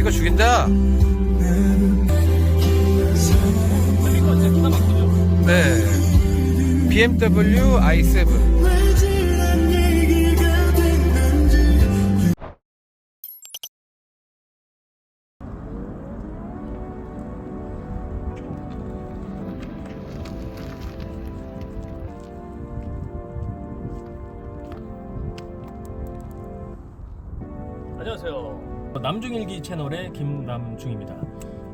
스피커 죽인다. 네. BMW i7. 안녕하세요. 남중일기 채널의 김남중입니다.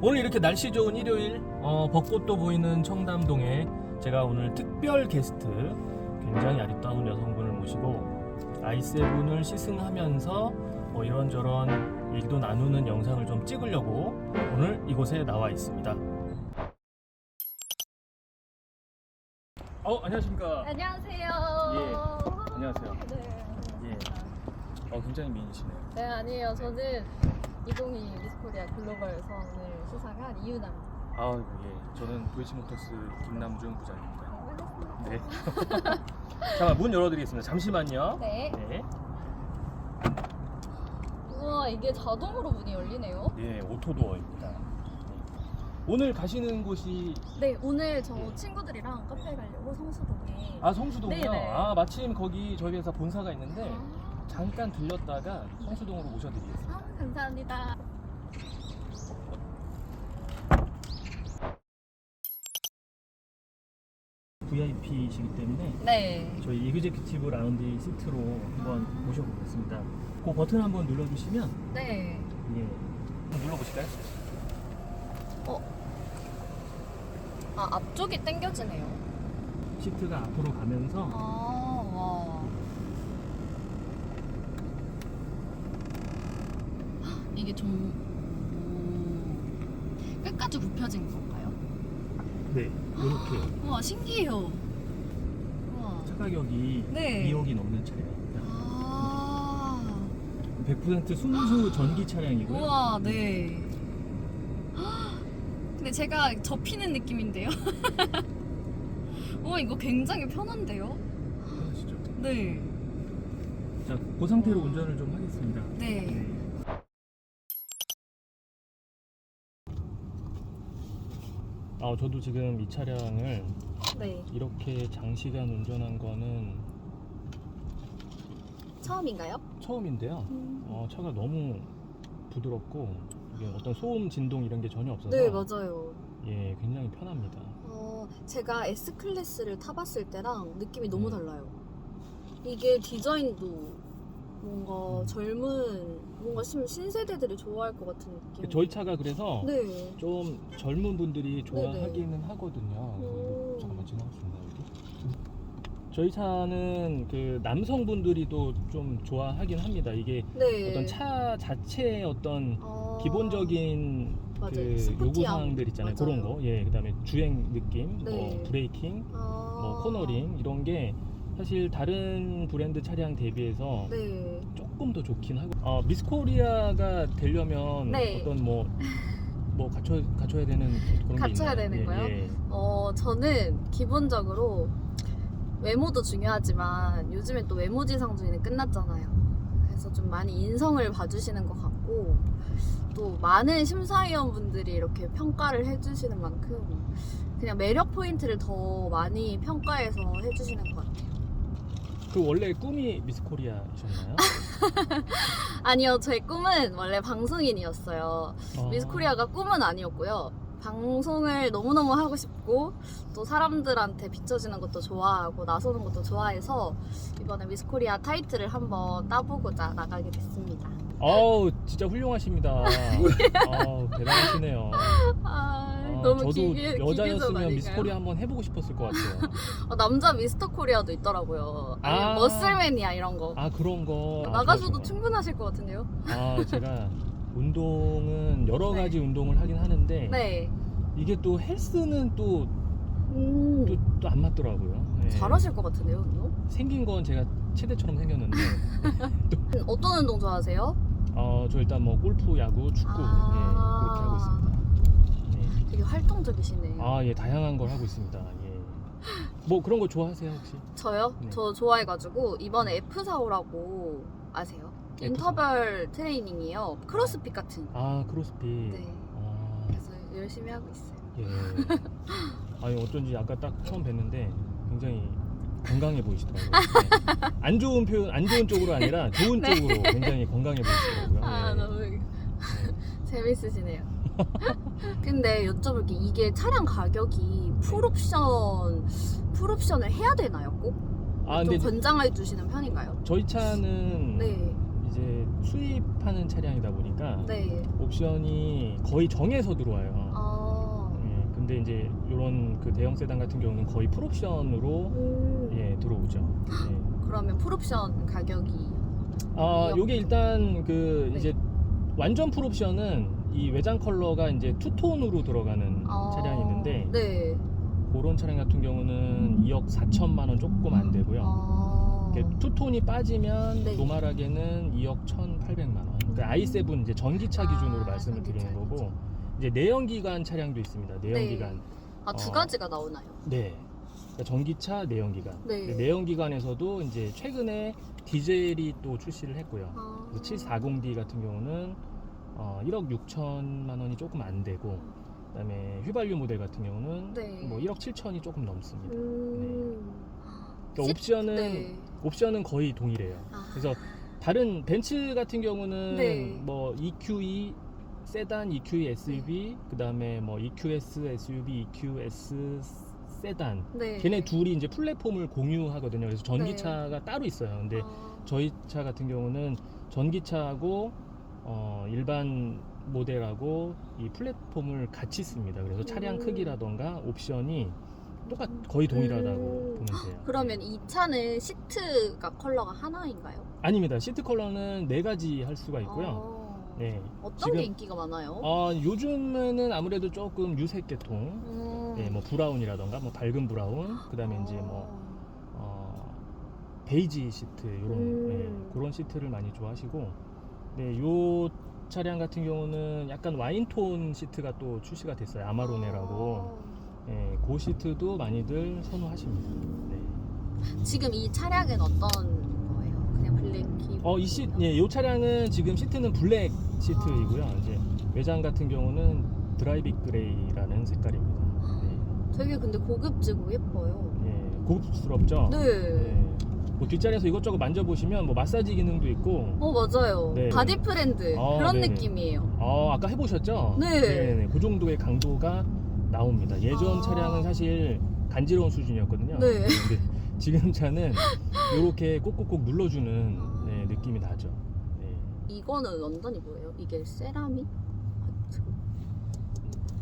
오늘 이렇게 날씨 좋은 일요일 어, 벚꽃도 보이는 청담동에 제가 오늘 특별 게스트 굉장히 아리따운 여성분을 모시고 i7을 시승하면서 뭐 이런저런 얘기도 나누는 영상을 좀 찍으려고 오늘 이곳에 나와 있습니다. 어 안녕하십니까? 안녕하세요. 예, 안녕하세요. 네. 예. 어 굉장히 미인이시네요. 네, 아니에요. 저는 2022 미스코리아 글로벌 선을 수상한 이유남. 아 예. 저는 도이치모터스 김남중 부장입니다. 반갑습니다. 네. 잠깐 문 열어드리겠습니다. 잠시만요. 네. 네. 우와, 이게 자동으로 문이 열리네요. 네, 오토도어입니다. 네. 오늘 가시는 곳이 네, 오늘 저 예. 친구들이랑 카페 가려고 성수동에. 아 성수동이요. 네 네. 아 마침 거기 저희 회사 본사가 있는데 아, 잠깐 들렸다가 성수동으로 모셔드리겠습니다. 아, 감사합니다. VIP이시기 때문에 네. 저희 이그제큐티브 라운드 시트로 한번 모셔보겠습니다. 그 버튼 한번 눌러주시면 네. 예. 한번 눌러보실까요? 아, 앞쪽이 당겨지네요. 시트가 앞으로 가면서 아, 와. 헉, 이게 좀 음, 끝까지 굽혀진 건가요? 네 이렇게 와 신기해요. 와. 차 가격이 네. 2억이 넘는 차량입니다. 아. 100% 순수 전기 차량이고요. 우와 네. 헉, 근데 제가 접히는 느낌인데요. 와 이거 굉장히 편한데요? 편하시죠? 네. 자, 그 상태로 운전을 좀 하겠습니다. 네. 아, 저도 지금 이 차량을 네. 이렇게 장시간 운전한 거는 처음인가요? 처음인데요. 어, 차가 너무 부드럽고 이게 어떤 소음 진동 이런 게 전혀 없어서 네 맞아요. 예, 굉장히 편합니다. 어, 제가 S 클래스를 타봤을 때랑 느낌이 너무 음. 달라요. 이게 디자인도 뭔가 음. 젊은 뭔가 신, 신세대들이 좋아할 것 같은 느낌. 저희 차가 그래서 네. 좀 젊은 분들이. 좋아하기는 하거든요. 오. 잠깐만 지나갔습니다 여기. 저희 차는 그 남성분들이도 좀 좋아하긴 합니다. 이게 네. 어떤 차 자체의 어떤 어, 기본적인 맞아요. 그 스포티함. 요구 사항들 있잖아요. 맞아요. 그런 거. 예, 그다음에 주행 느낌, 네. 뭐 브레이킹, 아. 뭐 코너링 이런 게 사실 다른 브랜드 차량 대비해서 네. 조금 더 좋긴 하고. 어, 미스코리아가 되려면 네. 어떤 뭐 뭐 갖춰 갖춰야 되는 그런 갖춰야 게 있나요? 되는 예, 거요? 예. 어, 저는 기본적으로 외모도 중요하지만 요즘엔 또 외모지상주의는 끝났잖아요. 그래서 좀 많이 인성을 봐주시는 것 같고 또 많은 심사위원분들이 이렇게 평가를 해주시는 만큼 그냥 매력 포인트를 더 많이 평가해서 해주시는 것 같아요. 그 원래 꿈이 미스코리아이셨나요? 아니요, 제 꿈은 원래 방송인이었어요. 어. 미스코리아가 꿈은 아니었고요. 방송을 너무너무 하고 싶고 또 사람들한테 비춰지는 것도 좋아하고 나서는 것도 좋아해서 이번에 미스코리아 타이틀을 한번 따보고자 나가게 됐습니다. 아우 진짜 훌륭하십니다. 아우 대단하시네요. 아, 아, 너무 저도 기계, 여자였으면? 미스코리아 한번 해보고 싶었을 것 같아요. 어, 남자 미스터 코리아도 있더라고요. 아니, 아. 머슬맨이야 이런 거. 아 그런 거 아, 나가셔도 좋아, 좋아. 충분하실 것 같은데요? 아 제가 운동은 여러 네. 가지 운동을 하긴 하는데 네. 이게 또 헬스는 또또 음, 안 맞더라고요. 예. 잘하실 것 같은데요, 운동? 생긴 건 제가 체대처럼 생겼는데 어떤 운동 좋아하세요? 어, 저 일단 뭐 골프, 야구, 축구 아. 예, 그렇게 하고 있습니다. 예. 되게 활동적이시네요. 아, 예, 다양한 걸 하고 있습니다. 예. 뭐 그런 거 좋아하세요 혹시? 저요? 네. 저 좋아해가지고 이번에 F45라고 아세요? 인터벌 트레이닝이요. 크로스핏 같은. 아 크로스핏. 네. 아, 그래서 열심히 하고 있어요. 예. 아니 어쩐지 아까 딱 처음 뵀는데 굉장히 건강해 보이시더라고요. 네. 안 좋은 표현, 안 좋은 쪽으로 아니라 좋은 네. 쪽으로 굉장히 건강해 보이시더라고요. 아 예. 너무 재밌으시네요. 근데 여쭤볼 게 이게 차량 가격이 풀옵션 풀옵션을 해야 되나요 꼭? 아 좀 근데 권장해 주시는 편인가요? 저희 차는 네, 이제 수입하는 차량이다 보니까 네. 옵션이 거의 정해서 들어와요. 아, 예, 근데 이제 이런 그 대형 세단 같은 경우는 거의 풀옵션으로 음, 예, 들어오죠. 예. 그러면 풀옵션 가격이 아, 이요? 요게 일단 그 네. 이제 완전 풀옵션은 이 외장 컬러가 이제 투톤으로 들어가는 아, 차량이 있는데 네. 그런 차량 같은 경우는 2억 4천만 원 조금 안 되고요. 아, 이렇게 투톤이 빠지면 네. 노멀하게는 2억 1,800만 원. 그 i7 이제 전기차 아, 기준으로 말씀을 전기차, 드리는 거고. 이제 내연기관 차량도 있습니다. 내연기관. 네. 아, 두 어. 가지가 나오나요? 네. 그러니까 전기차, 내연기관. 네. 내연기관에서도 이제 최근에 디젤이 또 출시를 했고요. 아, 그래서 740D 같은 경우는 어, 1억 6천만 원이 조금 안 되고 그다음에 휘발유 모델 같은 경우는 네. 뭐 1억 7천이 조금 넘습니다. 음, 그러니까 시- 옵션은 네. 옵션은 거의 동일해요. 아, 그래서 다른 벤츠 같은 경우는 네. 뭐 EQE 세단, EQE SUV, 그다음에 뭐 EQS SUV, EQS 세단. 네. 걔네 둘이 이제 플랫폼을 공유하거든요. 그래서 전기차가 따로 있어요. 근데 아, 저희 차 같은 경우는 전기차하고 어, 일반 모델하고 이 플랫폼을 같이 씁니다. 그래서 차량 음. 크기라던가 옵션이 똑같 거의 동일하다고 음. 보면 돼요. 그러면 이 차는 시트가 컬러가 하나인가요? 아닙니다. 시트 컬러는 네 가지 할 수가 있고요. 아, 네. 어떤 지금- 게 인기가 많아요? 어, 요즘에는 아무래도 조금 유색 계통, 음. 네, 뭐 브라운이라던가 뭐 밝은 브라운, 그다음에 이제 뭐 어, 베이지 시트 이런 음. 네, 그런 시트를 많이 좋아하시고, 네, 요 차량 같은 경우는 약간 와인톤 시트가 또 출시가 됐어요. 아마로네라고. 네, 그 시트도 많이들 선호하십니다. 네. 아, 지금 이 차량은 어떤 거예요? 그냥 블랙 키. 어, 이 시, 예, 요 차량은 지금 시트는 블랙 시트이고요. 이제 외장 같은 경우는 드라이빅 그레이라는 색깔입니다. 네. 되게 근데 고급지고 예뻐요. 예, 고급스럽죠. 네. 예. 뭐 뒷자리에서 이것저것 만져보시면 뭐 마사지 기능도 있고. 어 맞아요. 네. 바디 프렌드 아, 그런 네네. 느낌이에요. 어, 아까 해보셨죠? 네. 네네. 그 정도의 강도가 나옵니다. 예전 아. 차량은 사실 간지러운 수준이었거든요. 네. 근데 지금 차는 이렇게 꼭꼭꼭 눌러주는 네, 느낌이 나죠. 네. 이거는 완전히 뭐예요? 이게 세라믹?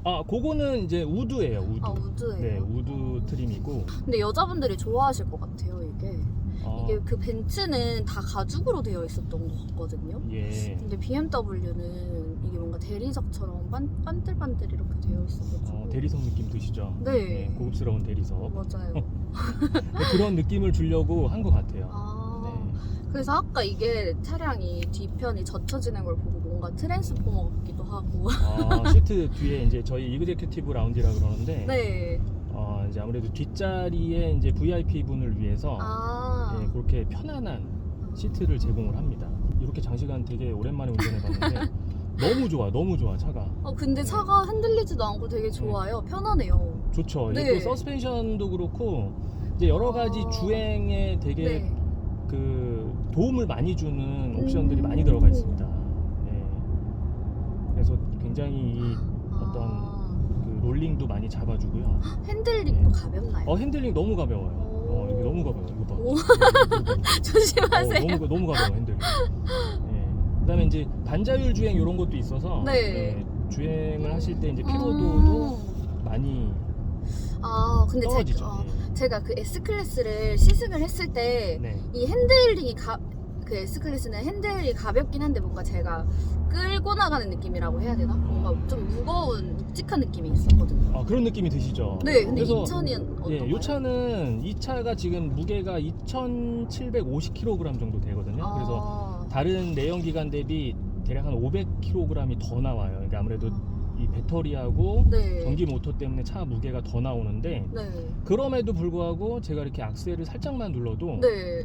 아, 그거는 이제 우드예요. 우드. 아 우드예요. 네, 우드 트림이고. 근데 여자분들이 좋아하실 것 같아요 이게. 어, 이게 그 벤츠는 다 가죽으로 되어 있었던 것 같거든요. 예. 근데 BMW는 이게 뭔가 대리석처럼 반, 반들반들 이렇게 되어 있어가지고. 어, 대리석 느낌 드시죠? 네. 고급스러운 대리석. 맞아요. 네, 그런 느낌을 주려고 한 것 같아요. 아. 네. 그래서 아까 이게 차량이 뒤편이 젖혀지는 걸 보고 뭔가 트랜스포머 같기도 하고. 아, 시트 뒤에 이제 저희 이그제큐티브 라운지라 그러는데 네. 어, 이제 아무래도 뒷자리에 이제 VIP 분을 위해서 아. 예, 그렇게 편안한 시트를 제공을 합니다. 이렇게 장시간 되게 오랜만에 운전해봤는데 너무 좋아, 너무 좋아 차가. 어, 근데 차가 흔들리지도 않고 되게 좋아요. 편하네요. 좋죠. 이게 네. 또 서스펜션도 그렇고 이제 여러 가지 아. 주행에 되게 네. 그 도움을 많이 주는 옵션들이 음. 많이 들어가 있습니다. 네. 그래서 굉장히 이 어떤 아. 그 롤링도 많이 잡아주고요. 핸들링도 네. 가볍나요? 어 핸들링 너무 가벼워요. 어 이게 너무 가벼워. 이거 봐. 오. 조심하세요. 어, 너무 너무 가벼워 핸들. 네. 그다음에 이제 반자율 주행 이런 것도 있어서 네. 주행을 하실 때 이제 피로도도 음. 많이 아, 근데 떨어지죠. 제가, 어, 제가 그 S 클래스를 시승을 했을 때 네. 이 핸들링이 가, 그 S 클래스는 핸들이 가볍긴 한데 뭔가 제가 끌고 나가는 느낌이라고 해야 되나? 뭔가 좀 무거운 묵직한 느낌이 있었거든요. 아 그런 느낌이 드시죠. 네, 근데 그래서 2000은 어떤가요? 예, 이 차는 이 차가 지금 무게가 2,750kg 정도 되거든요. 그래서 아, 다른 내연기관 대비 대략 한 500kg이 더 나와요. 그러니까 아무래도 이 배터리하고 네. 전기 모터 때문에 차 무게가 더 나오는데 네. 그럼에도 불구하고 제가 이렇게 악셀을 살짝만 눌러도 네.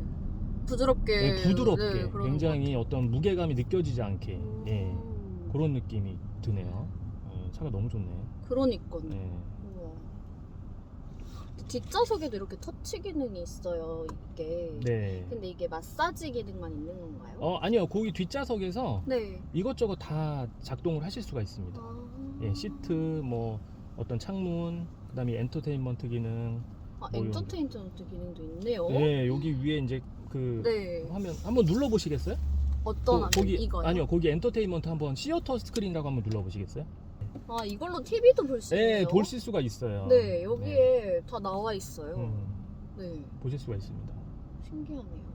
부드럽게. 네, 부드럽게 네, 굉장히 어떤 무게감이 느껴지지 않게 것 같아요. 예, 음. 그런 느낌이 드네요. 예, 차가 너무 좋네. 그러니까요. 예. 우와. 뒷좌석에도 이렇게 터치 기능이 있어요. 이게. 네. 근데 이게 마사지 기능만 있는 건가요? 어 아니요 거기 뒷좌석에서 네. 이것저것 다 작동을 하실 수가 있습니다. 아. 예, 시트 뭐 어떤 창문 그다음에 엔터테인먼트 기능. 아, 뭐 엔터테인먼트 기능도 있네요. 예, 여기 위에 이제 그 어? 네. 화면 한번 눌러 보시겠어요? 어떤 화면? 거기 이거요? 아니요 거기 엔터테인먼트 한번 시어터 스크린이라고 한번 눌러 보시겠어요? 아 이걸로 TV도 볼수 네, 있네요. 보실 수가 있어요. 네, 여기에 다 나와 있어요. 음, 네, 보실 수가 있습니다. 신기하네요.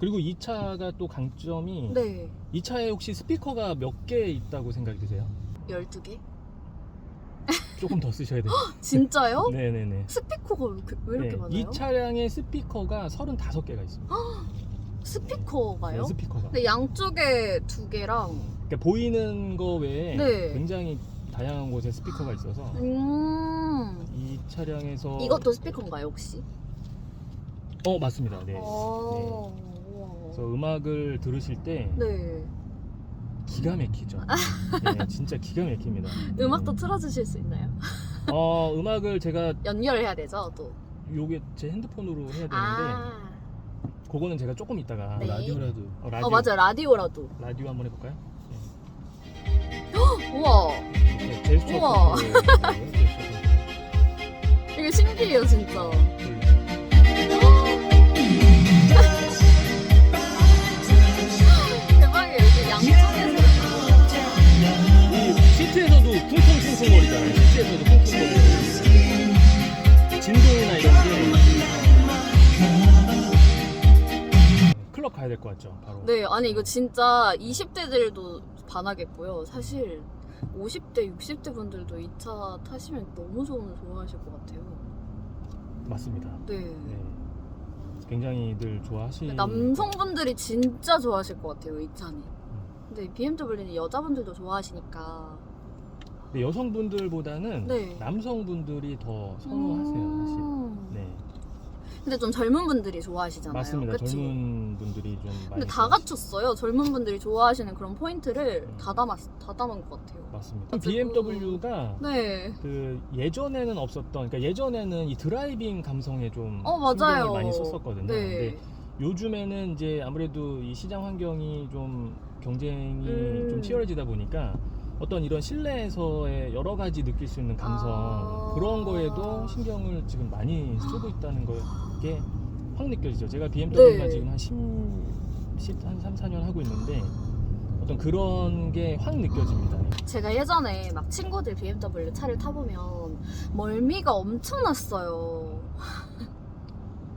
그리고 이 차가 또 강점이 네, 이 차에 혹시 스피커가 몇 개 있다고 생각이 드세요? 12개? 조금 더 쓰셔야 돼요. 진짜요? 네네네. 스피커가 왜 이렇게, 왜 이렇게 네, 많아요? 이 차량의 스피커가 35개가 있습니다. 스피커가요? 네, 스피커가. 네, 양쪽에 두 개랑 그러니까 보이는 거 외에 네. 굉장히 다양한 곳에 스피커가 있어서 음 이 차량에서 이것도 스피커인가요 혹시? 어 맞습니다. 네. 어, 그래서. 음악을 들으실 때 네, 기가 막히죠. 네, 진짜 기가 막힙니다. 음악도 틀어주실 수 있나요? 어 음악을 제가 연결해야 되죠, 또. 요게 제 핸드폰으로 해야 되는데 아, 그거는 제가 조금 이따가 네. 라디오라도 어, 라디오 어 맞아 라디오라도. 라디오 한번 해볼까요? 우와, 네, 제스처 우와. 컨트롤. 네, 제스처 컨트롤. 이게 신기해요 진짜. 대박이 것 같죠? 바로. 네, 아니 이거 진짜 20대들도 반하겠고요. 사실 50대, 60대 분들도 이 차 타시면 너무 좋은 좋아하실 것 같아요. 맞습니다. 네. 네. 굉장히들 좋아하시. 남성분들이 진짜 좋아하실 것 같아요, 이 차는. 근데 BMW는 여자분들도 좋아하시니까. 근데 여성분들보다는 네. 남성분들이 더 선호하세요, 사실. 음. 네, 근데 좀 젊은 분들이 좋아하시잖아요. 맞습니다. 그치? 젊은 분들이 좀 많이. 근데 다 좋아하시- 갖췄어요. 젊은 분들이 좋아하시는 그런 포인트를 음. 다 담았 다 담은 것 같아요. 맞습니다. BMW가 네. 그 예전에는 없었던, 그러니까 예전에는 이 드라이빙 감성에 좀 어 맞아요. 신경을 많이 썼었거든요. 네. 근데 요즘에는 이제 아무래도 이 시장 환경이 좀 경쟁이 음. 좀 치열해지다 보니까 어떤 이런 실내에서의 여러 가지 느낄 수 있는 감성 아. 그런 거에도 신경을 지금 많이 쓰고 있다는 게 확 느껴지죠. 제가 BMW가 네. 지금 한 10, 10, 한 3, 4년 하고 있는데 어떤 그런 게 확 느껴집니다. 제가 예전에 막 친구들 BMW 차를 타보면 멀미가 엄청났어요.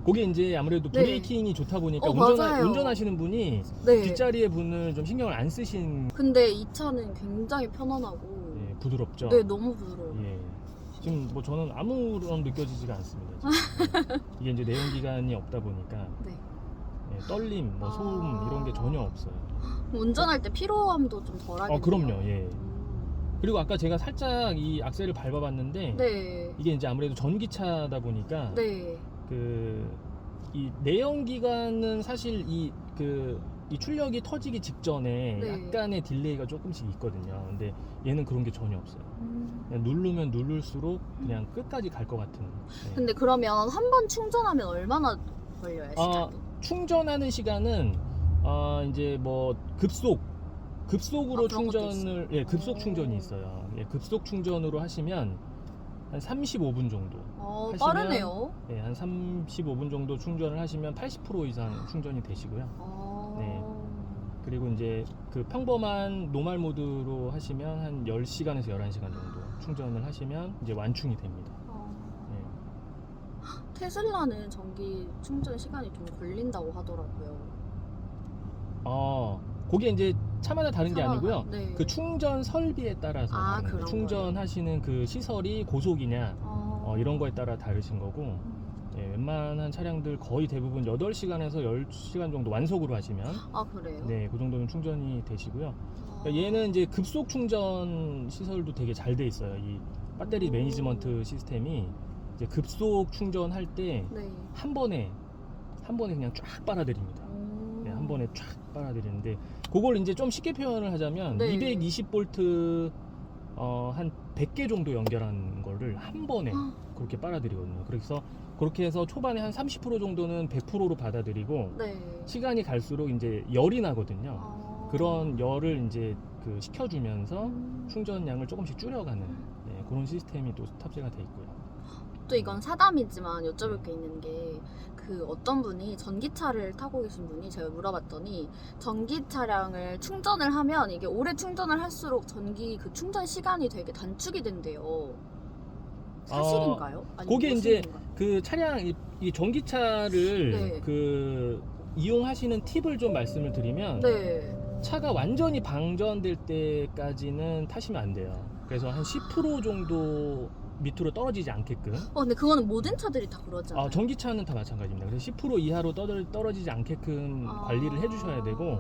그게 이제 아무래도 네. 브레이킹이 좋다 보니까 어, 운전하, 맞아요. 운전하시는 분이 네. 뒷자리의 분을 좀 신경을 안 쓰신 근데 이 차는 굉장히 편안하고 예, 부드럽죠. 네 너무 부드러워요. 예. 지금 뭐 저는 아무런 느껴지지가 않습니다. 지금. 예. 이게 이제 내연 기관이 없다 보니까 네. 예, 떨림, 뭐 소음 아. 이런 게 전혀 없어요. 운전할 때 피로함도 좀 덜하겠네요. 어 그럼요. 예. 음. 그리고 아까 제가 살짝 이 악셀을 밟아봤는데 네. 이게 이제 아무래도 전기차다 보니까 네. 그 이 내연 기관은 사실 이그 이 출력이 터지기 직전에 네. 약간의 딜레이가 조금씩 있거든요. 근데 얘는 그런 게 전혀 없어요. 음. 그냥 누르면 누를수록 그냥 끝까지 갈 것 같은. 네. 근데 그러면 한 번 충전하면 얼마나 걸려요 아? 충전하는 시간은 아 이제 뭐 급속 급속으로 아, 그런 것도 충전을 예 급속 오. 충전이 있어요. 예, 급속 충전으로 하시면 한 35분 정도. 어 하시면- 빠르네요. 예, 한 35분 정도 충전을 하시면 80% 이상 충전이 되시고요. 어. 네. 그리고 이제 그 평범한 노말 모드로 하시면 한 10시간에서 11시간 정도 충전을 하시면 이제 완충이 됩니다. 어. 예. 테슬라는 전기 충전 시간이 좀 걸린다고 하더라고요. 어, 그게 이제 차마다 다른 게 차마다, 아니고요. 네. 그 충전 설비에 따라서 아, 다른 거예요. 그런 충전하시는 그 시설이 고속이냐 어. 어, 이런 거에 따라 다르신 거고 음. 예, 웬만한 차량들 거의 대부분 8시간에서 10시간 정도 완속으로 하시면 아 그래요? 네, 그 정도는 충전이 되시고요. 아. 그러니까 얘는 이제 급속 충전 시설도 되게 잘 돼 있어요. 이 배터리 오. 매니지먼트 시스템이 이제 급속 충전할 때 한 네. 번에 한 번에 그냥 쫙 빨아들입니다. 음. 네, 한 번에 쫙 빨아들이는데 그걸 이제 좀 쉽게 표현을 하자면 네. 220V 어, 한 100개 정도 연결한 거를 한 번에 아. 그렇게 빨아들이거든요. 그래서 그렇게 해서 초반에 한 30% 정도는 100%로 받아들이고 네. 시간이 갈수록 이제 열이 나거든요. 아. 그런 열을 이제 그 식혀주면서 음. 충전량을 조금씩 줄여가는 네, 그런 시스템이 또 탑재가 돼 있고요. 또 이건 사담이지만 여쭤볼 게 있는 게 그 어떤 분이 전기차를 타고 계신 분이 제가 물어봤더니 전기 차량을 충전을 하면 이게 오래 충전을 할수록 전기 그 충전 시간이 되게 단축이 된대요. 사실인가요? 아니면 그게 이제? 그 차량 이, 이 전기차를 네. 그 이용하시는 팁을 좀 말씀을 드리면 네. 차가 완전히 방전될 때까지는 타시면 안 돼요. 그래서 한 10% 정도 밑으로 떨어지지 않게끔. 어 근데 그거는 모든 차들이 다 그러잖아요. 아, 전기차는 다 마찬가지입니다. 그래서 10% 이하로 떨어, 떨어지지 않게끔 아. 관리를 해주셔야 되고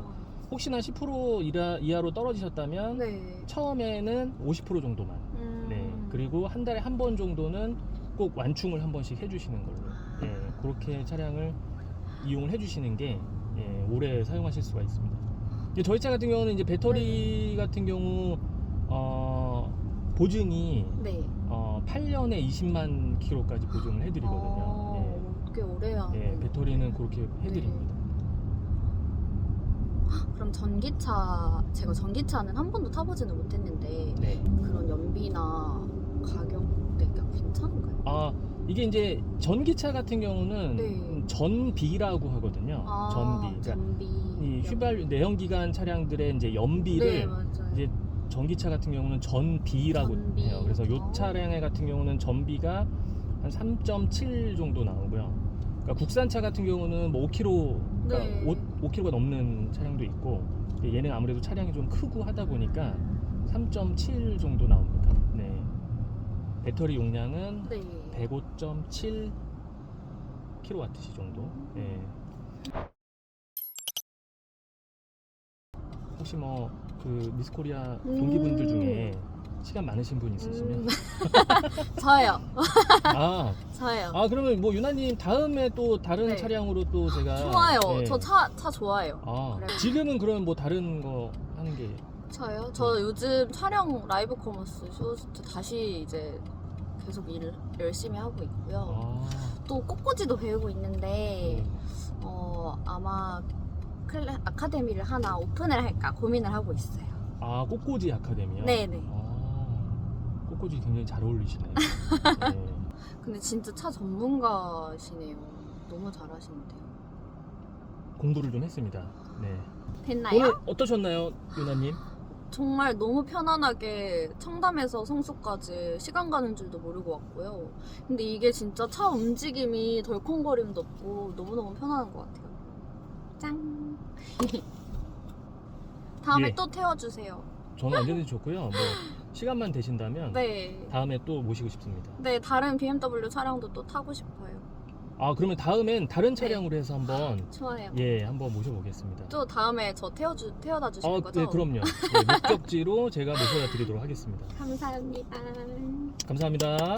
혹시나 10% 이하, 이하로 떨어지셨다면 네. 처음에는 50% 정도만. 음. 네. 그리고 한 달에 한 번 정도는 꼭 완충을 한 번씩 해주시는 걸로. 예, 그렇게 차량을 이용을 해주시는 게 예, 오래 사용하실 수가 있습니다. 이제 저희 차 같은 경우는 이제 배터리 네. 같은 경우 어, 보증이 네. 어, 8년에 20만 킬로까지 보증을 해드리거든요. 어, 꽤 오래 예. 예, 배터리는 그렇게 해드립니다. 그럼 전기차 제가 전기차는 한 번도 타보지는 못했는데 네. 그런 연비나 가격대가 괜찮은가요? 아 이게 이제 전기차 같은 경우는 네. 전비라고 하거든요. 아, 전비. 그러니까 전비. 이 휘발 내연기관 차량들의 이제 연비를 네 맞아요. 이제 전기차 같은 경우는 전비라고 전비. 해요. 그래서 요 아. 차량의 같은 경우는 전비가 한 3.7 정도 나오고요. 그러니까 국산차 같은 경우는 뭐 5kg, 그러니까 네. 5, 5kg가 넘는 차량도 있고 얘는 아무래도 차량이 좀 크고 하다 보니까 3.7 정도 나옵니다. 네. 배터리 용량은 네. 105.7 kWh 정도. 네. 혹시 뭐 그 미스코리아 동기분들 음. 중에 시간 많으신 분 있으시면 음. 저요. 아, 저요. 아 그러면 뭐 유나님 다음에 또 다른 네. 차량으로 또 제가 좋아요. 네. 저 차 차 좋아해요. 아, 그래요. 지금은 그러면 뭐 다른 거 하는 게 저요? 저 요즘 촬영 라이브 커머스 쇼호스트 다시 이제 계속 일 열심히 하고 있고요. 아, 또 꽃꽂이도 배우고 있는데 음. 어 아마 클래 아카데미를 하나 오픈을 할까 고민을 하고 있어요. 아 꽃꽂이 아카데미요? 네네. 아, 꽃꽂이 굉장히 잘 어울리시네요. 네. 근데 진짜 차 전문가시네요. 너무 잘하시는데요. 공부를 좀 했습니다. 네. 됐나요? 오늘 어떠셨나요, 유나님? 정말 너무 편안하게 청담에서 성수까지 시간 가는 줄도 모르고 왔고요. 근데 이게 진짜 차 움직임이 덜컹거림도 없고 너무너무 편안한 것 같아요. 짱! 다음에 예. 또 태워주세요. 저는 언제든지 좋고요. 뭐 시간만 되신다면 네. 다음에 또 모시고 싶습니다. 네, 다른 BMW 차량도 또 타고 싶어요. 아 그러면 다음엔 다른 네. 차량으로 해서 한번 좋아요. 예 한번 모셔보겠습니다. 또 다음에 저 태워주, 태워다 주시는 아, 거죠? 네 그럼요. 네, 목적지로 제가 모셔다 드리도록 하겠습니다. 감사합니다. 감사합니다.